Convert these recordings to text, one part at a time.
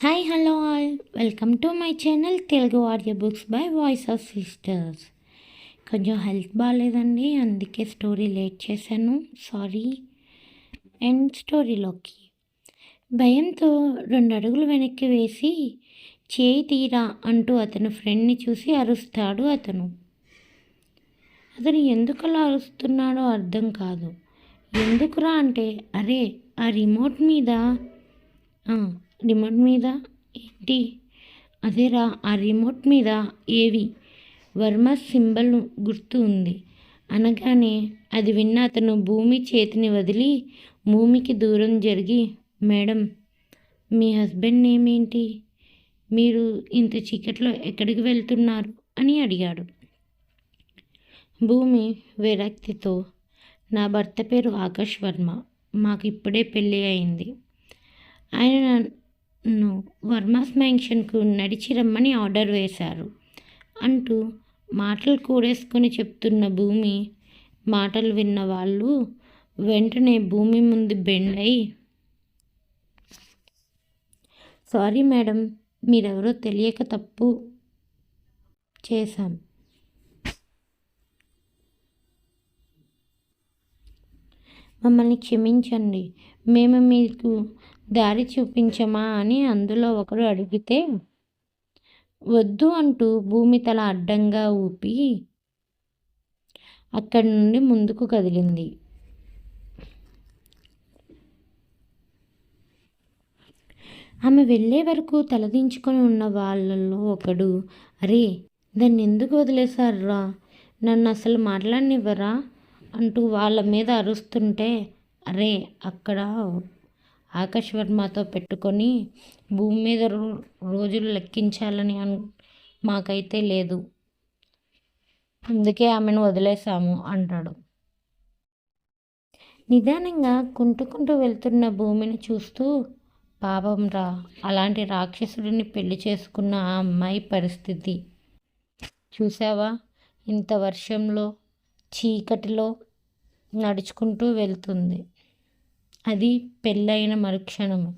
Hi hello all welcome to my channel Telugu audio books by voice of sisters కొంచెం health బాగాలేదండి అందుకే story late చేశాను. Sorry and స్టోరీలోకి భయంతో రెండు అడుగులు వెనక్కి వేసి చేయి తీరా అంటూ అతను ఫ్రెండ్ని చూసి అరుస్తాడు అతను. అతను ఎందుకు అలా అరుస్తున్నాడో అర్థం కాదు. ఎందుకురా? అంటే అరే ఆ రిమోట్ మీద రిమోట్ మీద ఏంటి? అదేరా ఆ రిమోట్ మీద ఏవి? వర్మ సింబల్ గుర్తు ఉంది. అనగానే అది విన్న అతను భూమి చేతిని వదిలి భూమికి దూరం జరిగి మేడం మీ హస్బెండ్ నేమ్ ఏంటి మీరు ఇంత చీకట్లో ఎక్కడికి వెళ్తున్నారు? అని అడిగాడు. భూమి విరక్తితో నా భర్త పేరు ఆకాష్ వర్మ. మాకు ఇప్పుడే పెళ్ళి అయింది. ఆయన వర్మాస్ మ్యాన్షన్కు నడిచి రమ్మని ఆర్డర్ వేశారు. అంటూ మాటలు కూడేసుకొని చెప్తున్న భూమి మాటలు విన్న వాళ్ళు వెంటనే భూమి ముందు బెండ్ అయి సారీ మేడం మీరెవరో తెలియక తప్పు చేశాం. మమ్మల్ని క్షమించండి. మేము మీకు దారి చూపించమా అని అందులో ఒకరు అడిగితే వద్దు అంటూ భూమి తల అడ్డంగా ఊపి అక్కడి నుండి ముందుకు కదిలింది. ఆమె వెళ్ళే వరకు తలదించుకొని ఉన్న వాళ్ళల్లో ఒకడు అరే దాన్ని ఎందుకు వదిలేశారా నన్ను అసలు మాట్లాడనివ్వరా? అంటూ వాళ్ళ మీద అరుస్తుంటే అరే అక్కడ ఆకాశ్ వర్మతో పెట్టుకొని భూమి మీద రో- రోజులు లెక్కించాలని మాకైతే లేదు. అందుకే ఆమెను వదిలేశాము అంటాడు. నిదానంగా కుంటుకుంటూ వెళ్తున్న భూమిని చూస్తూ పాపం రా అలాంటి రాక్షసుడిని పెళ్ళి చేసుకున్న ఆ అమ్మాయి పరిస్థితి. చూసావా ఇంత వర్షంలో చీకటిలో నడుచుకుంటూ వెళ్తుంది. అది పెళ్ళైన మరుక్షణము.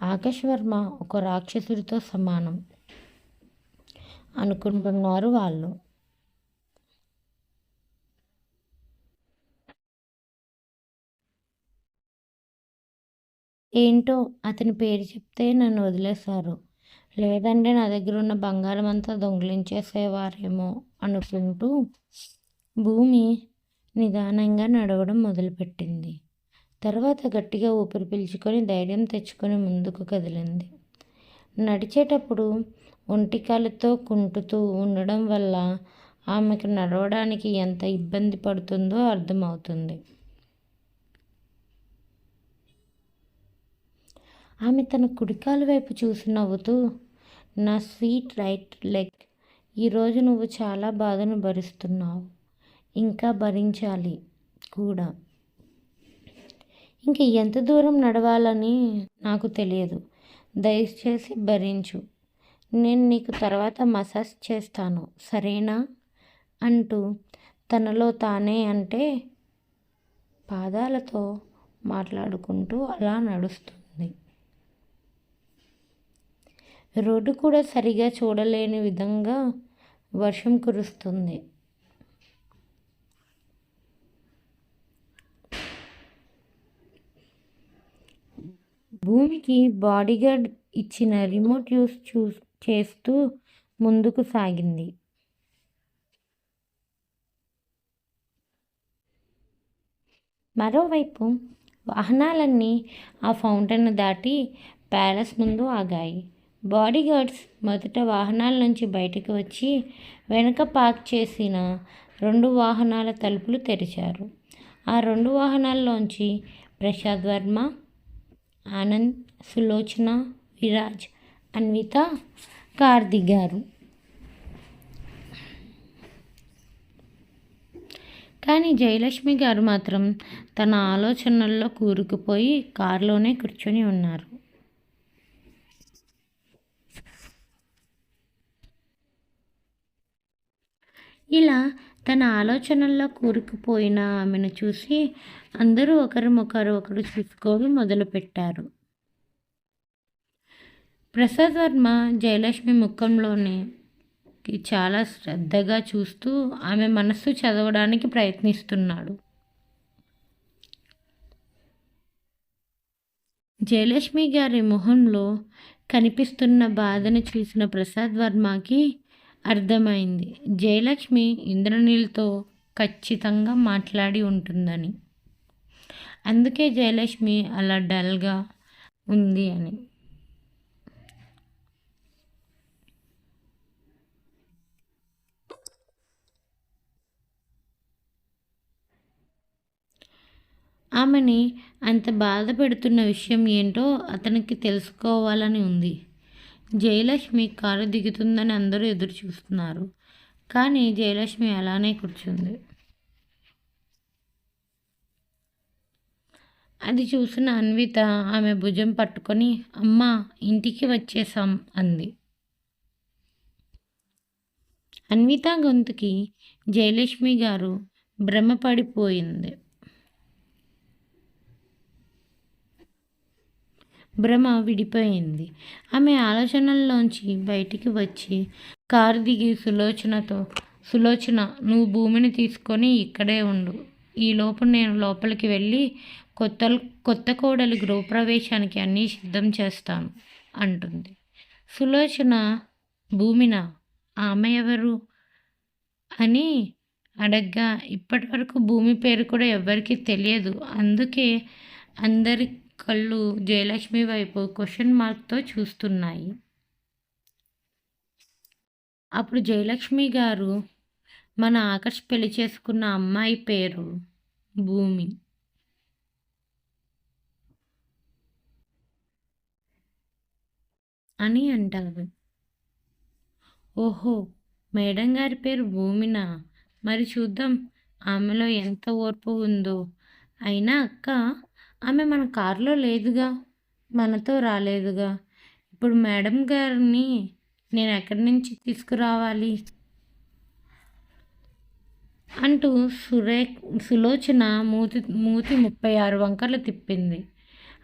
ఆకాశవర్మ ఒక రాక్షసుడితో సమానం అనుకుంటున్నారు వాళ్ళు. ఏంటో అతని పేరు చెప్తే నన్ను వదిలేశారు. లేదంటే నా దగ్గర ఉన్న బంగారం అంతా దొంగిలించేసేవారేమో అనుకుంటూ భూమి నిదానంగా నడవడం మొదలుపెట్టింది. తర్వాత గట్టిగా ఊపిరి పీల్చుకొని ధైర్యం తెచ్చుకొని ముందుకు కదిలింది. నడిచేటప్పుడు ఒంటికాలతో కుంటుతూ ఉండడం వల్ల ఆమెకు నడవడానికి ఎంత ఇబ్బంది పడుతుందో అర్థమవుతుంది. ఆమె తన కుడికాలు వైపు చూసి నవ్వుతూ నా స్వీట్ రైట్ లెగ్ ఈరోజు నువ్వు చాలా బాధను భరిస్తున్నావు. ఇంకా భరించాలి కూడా. ఇంక ఎంత దూరం నడవాలని నాకు తెలియదు. దయచేసి భరించు. నేను నీకు తర్వాత మసాజ్ చేస్తాను సరేనా? అంటూ తనలో తానే అంటే పాదాలతో మాట్లాడుకుంటూ అలా నడుస్తుంది. రోడ్డు కూడా సరిగా చూడలేని విధంగా వర్షం కురుస్తుంది. భూమికి బాడీగార్డ్ ఇచ్చిన రిమోట్ యూస్ చూ చేస్తూ ముందుకు సాగింది. మరోవైపు వాహనాలన్నీ ఆ ఫౌంటైన్ దాటి ప్యాలెస్ ముందు ఆగాయి. బాడీగార్డ్స్ మొదట వాహనాల నుంచి బయటకు వచ్చి వెనుక పార్క్ చేసిన రెండు వాహనాల తలుపులు తెరిచారు. ఆ రెండు వాహనాల్లోంచి ప్రసాద్ వర్మ ఆనంద్ సులోచన విరాజ్ అన్విత కార్తిక్ గారు. కానీ జయలక్ష్మి గారు మాత్రం తన ఆలోచనల్లో కూరుకుపోయి కారులోనే కూర్చొని ఉన్నారు. ఇలా తన ఆలోచనల్లో కూరుకుపోయిన ఆమెను చూసి అందరూ ఒకరి ఒకరు చూసుకోవడం మొదలుపెట్టారు. ప్రసాద్ వర్మ జయలక్ష్మి ముఖంలోని చాలా శ్రద్ధగా చూస్తూ ఆమె మనస్సు చదవడానికి ప్రయత్నిస్తున్నాడు. జయలక్ష్మి గారి మొహంలో కనిపిస్తున్న బాధను చూసిన ప్రసాద్ వర్మకి అర్థమైంది. జయలక్ష్మి ఇంద్రనీల్తో ఖచ్చితంగా మాట్లాడి ఉంటుందని. అందుకే జయలక్ష్మి అలా డల్గా ఉంది అని. ఆమెని అంత బాధ పెడుతున్న విషయం ఏంటో అతనికి తెలుసుకోవాలని ఉంది. జయలక్ష్మి కారు దిగుతుందని అందరూ ఎదురు చూస్తున్నారు. కానీ జయలక్ష్మి అలానే కూర్చుంది. అది చూసిన అన్విత ఆమె భుజం పట్టుకొని అమ్మ ఇంటికి వచ్చేసాం అంది. అన్విత గొంతుకి జయలక్ష్మి గారు భ్రమపడిపోయింది. భ్రమ విడిపోయింది. ఆమె ఆలోచనల్లోంచి బయటికి వచ్చి కారు దిగి సులోచనతో సులోచన నువ్వు భూమిని తీసుకొని ఇక్కడే ఉండు. ఈలోపు నేను లోపలికి వెళ్ళి కొత్త కొత్త కోడలి గృహప్రవేశానికి అన్నీ సిద్ధం చేస్తాను అంటుంది. సులోచన భూమిన? ఆమె ఎవరు? అని అడగ్గా ఇప్పటి వరకు భూమి పేరు కూడా ఎవరికి తెలియదు. అందుకే అందరి కళ్ళు జయలక్ష్మి వైపు క్వశ్చన్ మార్క్తో చూస్తున్నాయి. అప్పుడు జయలక్ష్మి గారు మన ఆకర్ష్ పెళ్ళి చేసుకున్న అమ్మాయి పేరు భూమి. అని అంటారు. ఓహో మేడం గారి పేరు భూమినా? మరి చూద్దాం ఆమెలో ఎంత ఓర్పు ఉందో. అయినా అక్క ఆమె మన కారులో లేదుగా మనతో రాలేదుగా. ఇప్పుడు మేడం గారిని నేను ఎక్కడి నుంచి తీసుకురావాలి? అంటూ సురే సులోచన మూతి మూతి ముప్పై ఆరు వంకర్లు తిప్పింది.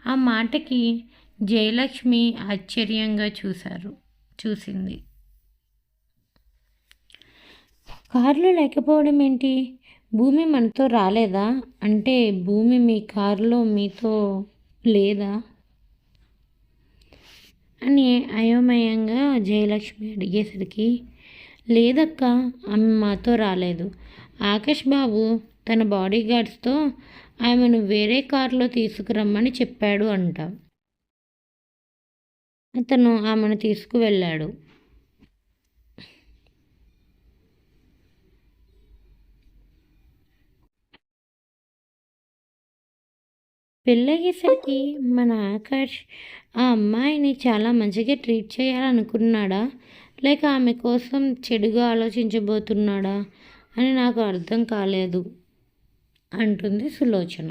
ఆ మాటకి జయలక్ష్మి ఆశ్చర్యంగా చూశారు చూసింది. కారులో లేకపోవడం ఏంటి? భూమి మనతో రాలేదా? అంటే భూమి మీ కారులో మీతో లేదా? అని అయోమయంగా జయలక్ష్మి అడిగేసరికి లేదక్క ఆమె మాతో రాలేదు. ఆకాష్ బాబు తన బాడీ గార్డ్స్తో ఆమెను వేరే కారులో తీసుకురమ్మని చెప్పాడు అంట. అతను ఆమెను తీసుకువెళ్ళాడు. పెళ్ళయ్యేసరికి మన ఆకాష్ ఆ అమ్మాయిని చాలా మంచిగా ట్రీట్ చేయాలనుకున్నాడా? లేక ఆమె కోసం చెడుగా ఆలోచించబోతున్నాడా అని నాకు అర్థం కాలేదు అంటుంది సులోచన.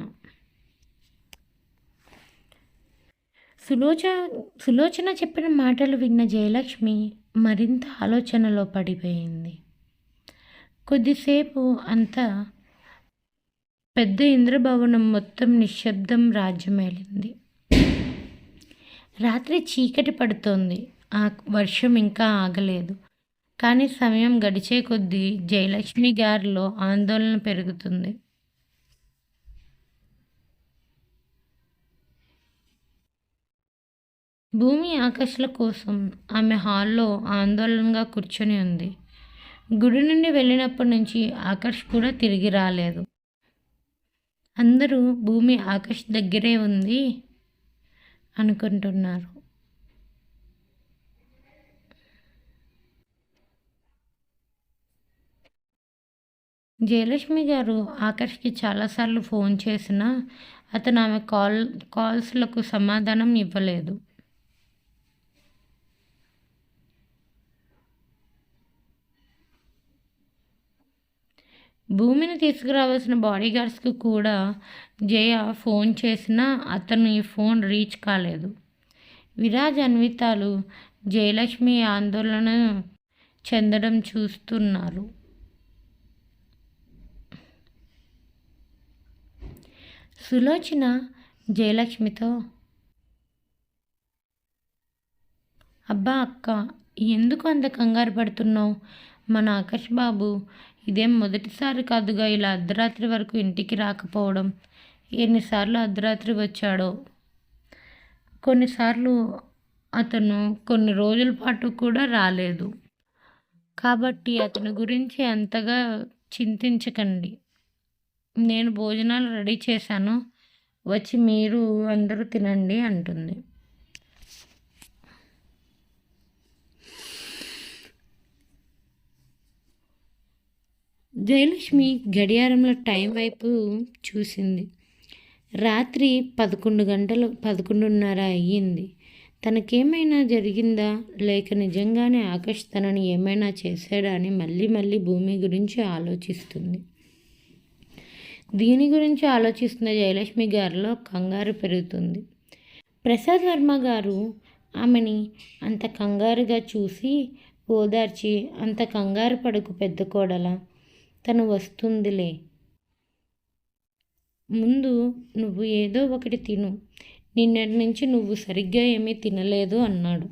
సులోచ సులోచన చెప్పిన మాటలు విన్న జయలక్ష్మి మరింత ఆలోచనలో పడిపోయింది. కొద్దిసేపు అంతా పెద్ద ఇంద్రభవనం మొత్తం నిశ్శబ్దం రాజ్యమేలింది. రాత్రి చీకటి పడుతోంది. ఆ వర్షం ఇంకా ఆగలేదు. కానీ సమయం గడిచే కొద్దీ జయలక్ష్మి గారిలో ఆందోళన పెరుగుతుంది. భూమి ఆకర్షణ కోసం ఆమె హాల్లో ఆందోళనగా కూర్చొని ఉంది. గుడి నుండి వెళ్ళినప్పటి నుంచి ఆకర్ష్ కూడా తిరిగి రాలేదు. అందరూ భూమి ఆకాశ్ దగ్గరే ఉంది అనుకుంటున్నారు. జయలక్ష్మి గారు ఆకర్ష్కి చాలాసార్లు ఫోన్ చేసినా అతను ఆమె కాల్ కాల్స్లకు సమాధానం ఇవ్వలేదు. భూమిని తీసుకురావాల్సిన బాడీగార్డ్స్కి కూడా జయ ఫోన్ చేసినా అతను ఈ ఫోన్ రీచ్ కాలేదు. విరాజ్ అన్వితాలు జయలక్ష్మి ఆందోళన చెందడం చూస్తున్నారు. సులోచన జయలక్ష్మితో అబ్బా అక్క ఎందుకు అంత కంగారు పడుతున్నావు? మన ఆకాష్ బాబు ఇదేం మొదటిసారి కాదుగా ఇలా అర్ధరాత్రి వరకు ఇంటికి రాకపోవడం. ఎన్నిసార్లు అర్ధరాత్రి వచ్చాడో. కొన్నిసార్లు అతను కొన్ని రోజుల పాటు కూడా రాలేదు. కాబట్టి అతని గురించి అంతగా చింతించకండి. నేను భోజనాలు రెడీ చేశాను. వచ్చి మీరు అందరూ తినండి అంటుంది. జయలక్ష్మి గడియారంలో టైం వైపు చూసింది. రాత్రి పదకొండు గంటలు పదకొండున్నర అయ్యింది. తనకేమైనా జరిగిందా? లేక నిజంగానే ఆకాష్ తనని ఏమైనా చేశాడా అని మళ్ళీ మళ్ళీ భూమి గురించి ఆలోచిస్తుంది. దీని గురించి ఆలోచిస్తున్న జయలక్ష్మి గారిలో కంగారు పెరుగుతుంది. ప్రసాద్ వర్మ గారు ఆమెని అంత కంగారుగా చూసి ఓదార్చి అంత కంగారు పడుకు పెద్ద కోడల తను వస్తుందిలే. ముందు నువ్వు ఏదో ఒకటి తిను. నిన్నటి నుంచి నువ్వు సరిగ్గా ఏమీ తినలేదు అన్నాడు.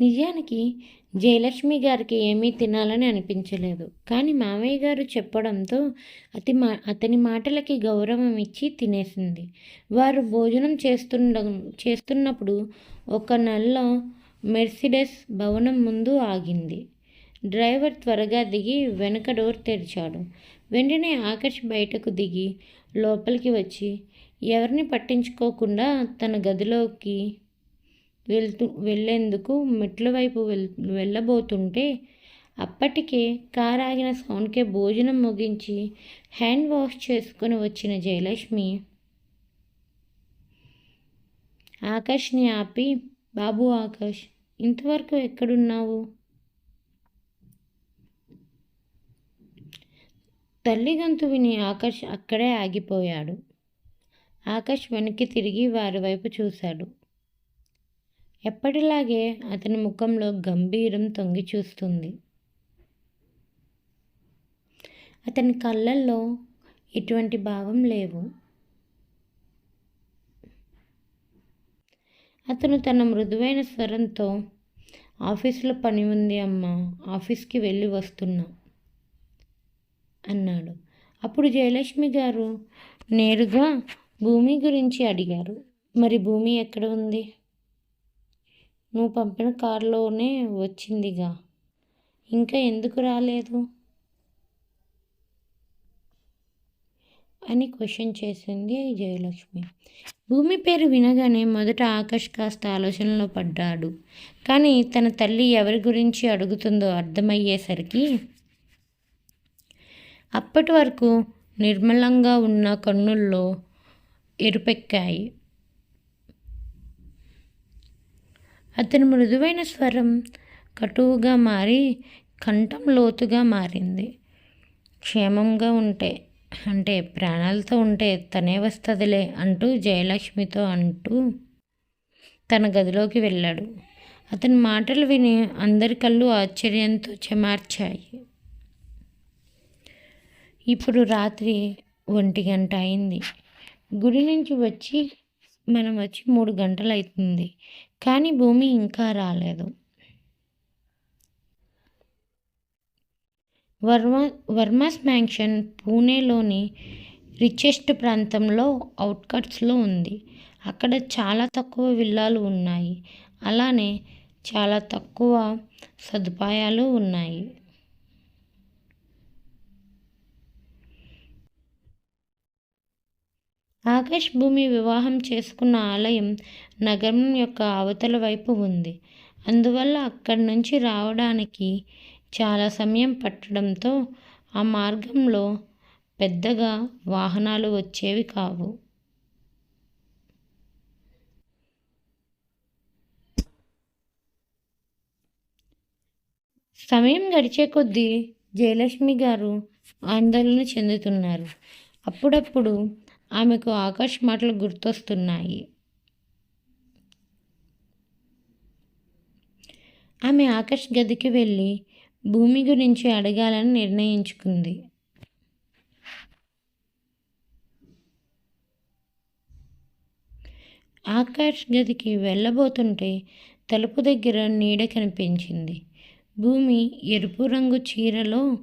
నిజానికి జయలక్ష్మి గారికి ఏమీ తినాలని అనిపించలేదు. కానీ మామయ్య గారు చెప్పడంతో అతి మా అతని మాటలకి గౌరవం ఇచ్చి తినేసింది. వారు భోజనం చేస్తుండ చేస్తున్నప్పుడు ఒక నెలలో మెర్సిడెస్ భవనం ముందు ఆగింది. డ్రైవర్ త్వరగా దిగి వెనక డోర్ తెరిచాడు. వెంటనే ఆకర్ష్ బయటకు దిగి లోపలికి వచ్చి ఎవరిని పట్టించుకోకుండా తన గదిలోకి వెళ్తూ వెళ్ళేందుకు మెట్ల వైపు వెల్ వెళ్ళబోతుంటే అప్పటికే కార్ ఆగిన సౌండ్కే భోజనం ముగించి హ్యాండ్ వాష్ చేసుకుని వచ్చిన జయలక్ష్మి ఆకాష్ని ఆపి బాబు ఆకాష్ ఇంతవరకు ఎక్కడున్నావు? తల్లి గంతు విని ఆకాష్ అక్కడే ఆగిపోయాడు. ఆకాష్ వెనక్కి తిరిగి వారి వైపు చూశాడు. ఎప్పటిలాగే అతని ముఖంలో గంభీరం తొంగి చూస్తుంది. అతని కళ్ళల్లో ఎటువంటి భావం లేవు. అతను తన మృదువైన స్వరంతో ఆఫీసులో పని ఉంది అమ్మా ఆఫీస్కి వెళ్ళి వస్తున్నా అన్నాడు. అప్పుడు జయలక్ష్మి గారు నేరుగా భూమి గురించి అడిగారు. మరి భూమి ఎక్కడ ఉంది? నువ్వు పంపిన కారులోనే వచ్చిందిగా. ఇంకా ఎందుకు రాలేదు? అని క్వశ్చన్ చేసింది జయలక్ష్మి. భూమి పేరు వినగానే మొదట ఆకాష్ కాస్త ఆలోచనలో పడ్డాడు. కానీ తన తల్లి ఎవరి గురించి అడుగుతుందో అర్థమయ్యేసరికి అప్పటి వరకు నిర్మలంగా ఉన్న కన్నుల్లో ఎరుపెక్కాయి. అతని మృదువైన స్వరం కటువుగా మారి కంఠం లోతుగా మారింది. క్షేమంగా ఉంటే అంటే ప్రాణాలతో ఉంటే తనే వస్తుందిలే అంటూ జయలక్ష్మితో అంటూ తన గదిలోకి వెళ్ళాడు. అతని మాటలు విని అందరి కళ్ళు ఆశ్చర్యంతో చెమార్చాయి. ఇప్పుడు రాత్రి ఒంటి గంట అయింది. గుడి నుంచి వచ్చి మనం వచ్చి మూడు గంటలు అవుతుంది కానీ భూమి ఇంకా రాలేదు. వర్మ వర్మాస్ మ్యాన్షన్ పూణేలోని రిచెస్ట్ ప్రాంతంలో అవుట్కట్స్లో ఉంది. అక్కడ చాలా తక్కువ విల్లాలు ఉన్నాయి. అలానే చాలా తక్కువ సదుపాయాలు ఉన్నాయి. ఆకాష్ భూమి వివాహం చేసుకున్న ఆలయం నగరం యొక్క అవతల వైపు ఉంది. అందువల్ల అక్కడి నుంచి రావడానికి చాలా సమయం పట్టడంతో ఆ మార్గంలో పెద్దగా వాహనాలు వచ్చేవి కావు. సమయం గడిచే కొద్దీ జయలక్ష్మి గారు ఆందోళన చెందుతున్నారు. అప్పుడప్పుడు ఆమెకు ఆకాష్ మాటలు గుర్తొస్తున్నాయి. ఆమె ఆకాష్ గదికి వెళ్ళి భూమి గురించి అడగాలని నిర్ణయించుకుంది. ఆకాష్ గదికి వెళ్ళబోతుంటే తలుపు దగ్గర నీడ కనిపించింది. భూమి ఎరుపు రంగు చీరలో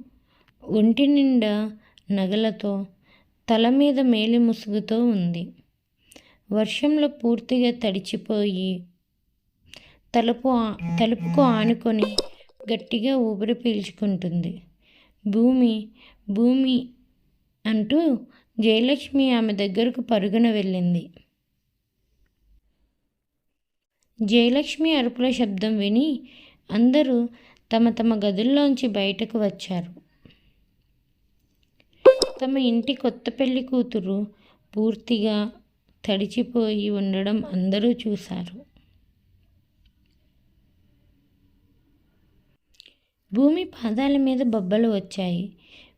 ఒంటి నిండా నగలతో తల మీద మేలి ముసుగుతో ఉంది. వర్షంలో పూర్తిగా తడిచిపోయి తలుపు తలుపుకు ఆనుకొని గట్టిగా ఊపిరి పీల్చుకుంటుంది. భూమి భూమి అంటూ జయలక్ష్మి ఆమె దగ్గరకు పరుగున వెళ్ళింది. జయలక్ష్మి అరుపుల శబ్దం విని అందరూ తమ తమ గదుల్లోంచి బయటకు వచ్చారు. తమ ఇంటి కొత్త పెళ్ళి కూతురు పూర్తిగా తడిచిపోయి ఉండడం అందరూ చూశారు. భూమి పాదాల మీద బొబ్బలు వచ్చాయి.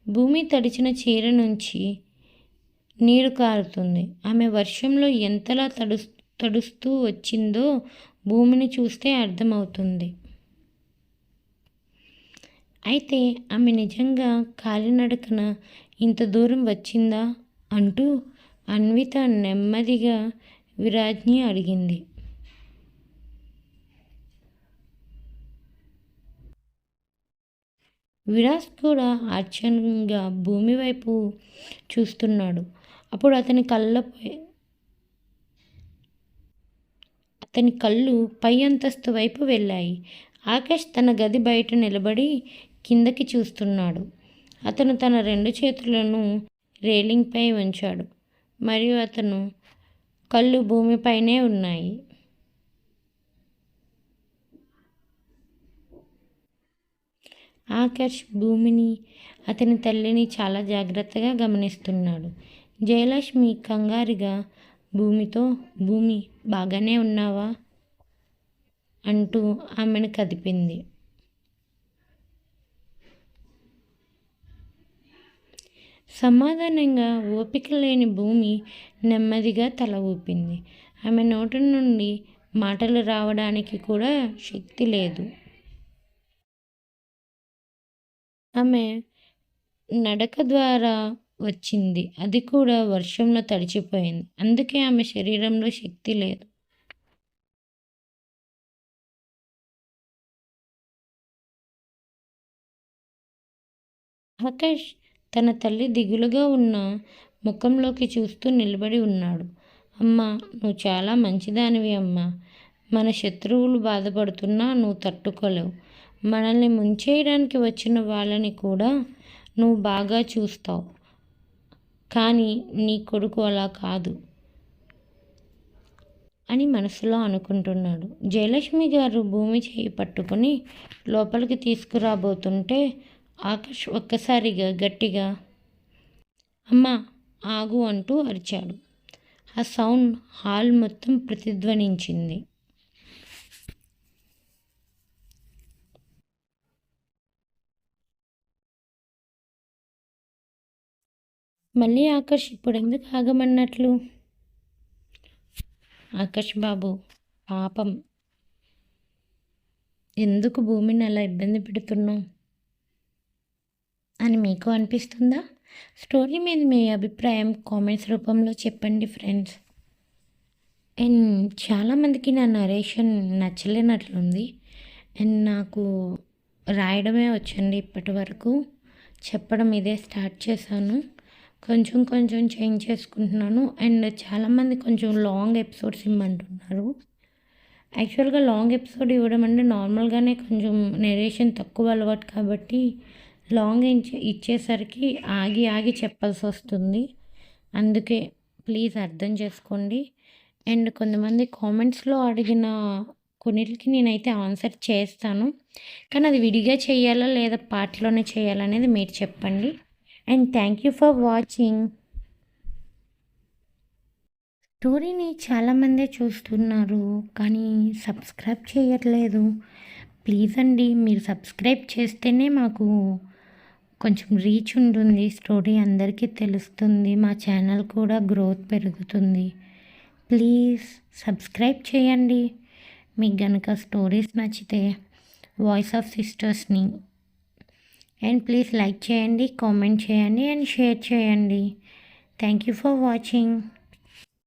భూమి తడిచిన చీర నుంచి నీరు కారుతుంది. ఆమె వర్షంలో ఎంతలా తడు తడుస్తూ వచ్చిందో భూమిని చూస్తే అర్థమవుతుంది. అయితే ఆమె నిజంగా కాలినడకన ఇంత దూరం వచ్చిందా? అంటూ అన్విత నెమ్మదిగా విరాజ్ని అడిగింది. విరాజ్ కూడా ఆశ్చర్యంగా భూమి వైపు చూస్తున్నాడు. అప్పుడు అతని కళ్ళపై అతని కళ్ళు పై అంతస్తు వైపు వెళ్ళాయి. ఆకాష్ తన గది బయట నిలబడి కిందకి చూస్తున్నాడు. అతను తన రెండు చేతులను రేలింగ్పై ఉంచాడు. మరియు అతను కళ్ళు భూమిపైనే ఉన్నాయి. ఆకర్ష్ భూమిని అతని తల్లిని చాలా జాగ్రత్తగా గమనిస్తున్నాడు. జయలక్ష్మి కంగారుగా భూమితో భూమి బాగానే ఉన్నావా? అంటూ ఆమెను కదిపింది. సమాధానంగా ఓపిక లేని భూమి నెమ్మదిగా తల ఊపింది. ఆమె నోటి నుండి మాటలు రావడానికి కూడా శక్తి లేదు. ఆమె నడక ద్వారా వచ్చింది. అది కూడా వర్షంలో తడిచిపోయింది. అందుకే ఆమె శరీరంలో శక్తి లేదు. ఆకాష్ తన తల్లి దిగులుగా ఉన్న ముఖంలోకి చూస్తూ నిలబడి ఉన్నాడు. అమ్మా నువ్వు చాలా మంచిదానివి అమ్మా. మన శత్రువులు బాధపడుతున్నా నువ్వు తట్టుకోలేవు. మనల్ని ముంచేయడానికి వచ్చిన వాళ్ళని కూడా నువ్వు బాగా చూస్తావు. కానీ నీ కొడుకు అలా కాదు అని మనసులో అనుకుంటున్నాడు. జయలక్ష్మి గారు భూమి చేయి పట్టుకొని లోపలికి తీసుకురాబోతుంటే ఆకాష్ ఒక్కసారిగా గట్టిగా అమ్మా ఆగు అంటూ అరిచాడు. ఆ సౌండ్ హాల్ మొత్తం ప్రతిధ్వనించింది. మళ్ళీ ఆకాష్ ఇప్పుడు ఎందుకు ఆగమన్నట్లు? ఆకాష్ బాబు పాపం. ఎందుకు భూమిని అలా ఇబ్బంది పెడుతున్నాం అని మీకు అనిపిస్తుందా? స్టోరీ మీద మీ అభిప్రాయం కామెంట్స్ రూపంలో చెప్పండి ఫ్రెండ్స్. అండ్ చాలామందికి నా నరేషన్ నచ్చలేనట్లుంది. అండ్ నాకు రాయడమే వచ్చండి ఇప్పటి వరకు. చెప్పడం ఇదే స్టార్ట్ చేశాను. కొంచెం కొంచెం చేంజ్ చేసుకుంటున్నాను. అండ్ చాలామంది కొంచెం లాంగ్ ఎపిసోడ్స్ ఇమ్మంటున్నారు. యాక్చువల్గా లాంగ్ ఎపిసోడ్ ఇవ్వడం అంటే నార్మల్గానే కొంచెం నెరేషన్ తక్కువ అలవాటు కాబట్టి లాంగ్ ఇచ్చేసరికి ఆగి ఆగి చెప్పాల్సి వస్తుంది. అందుకే ప్లీజ్ అర్థం చేసుకోండి. అండ్ కొంతమంది కామెంట్స్లో అడిగిన కొన్నిటికి నేనైతే ఆన్సర్ చేస్తాను. కానీ అది విడిగా చేయాలా లేదా పాటలోనే చేయాలనేది మీరు చెప్పండి. And thank you for watching. స్టోరీని చాలామందే చూస్తున్నారు కానీ సబ్స్క్రైబ్ చేయట్లేదు. ప్లీజ్ అండి మీరు సబ్స్క్రైబ్ చేస్తేనే మాకు కొంచెం రీచ్ ఉంటుంది స్టోరీ అందరికీ తెలుస్తుంది మా ఛానల్ కూడా గ్రోత్ పెరుగుతుంది. ప్లీజ్ సబ్స్క్రైబ్ చేయండి. మీకు కనుక స్టోరీస్ నచ్చితే వాయిస్ ఆఫ్ సిస్టర్స్ని అండ్ ప్లీజ్ లైక్ చేయండి కామెంట్ చేయండి అండ్ షేర్ చేయండి. Thank you for watching